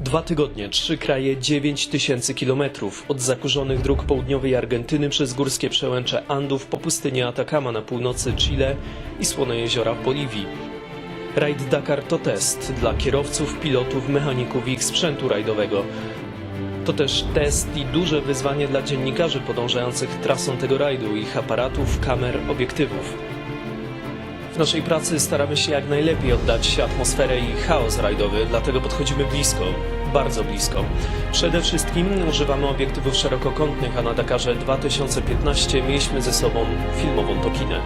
Dwa tygodnie, trzy kraje, 9 tysięcy kilometrów. Od zakurzonych dróg południowej Argentyny przez górskie przełęcze Andów po pustynię Atacama na północy Chile i słone jeziora w Boliwii. Rajd Dakar to test dla kierowców, pilotów, mechaników i ich sprzętu rajdowego. To też test i duże wyzwanie dla dziennikarzy podążających trasą tego rajdu, ich aparatów, kamer, obiektywów. W naszej pracy staramy się jak najlepiej oddać atmosferę i chaos rajdowy, dlatego podchodzimy blisko, bardzo blisko. Przede wszystkim używamy obiektywów szerokokątnych, a na Dakarze 2015 mieliśmy ze sobą filmową tokinę.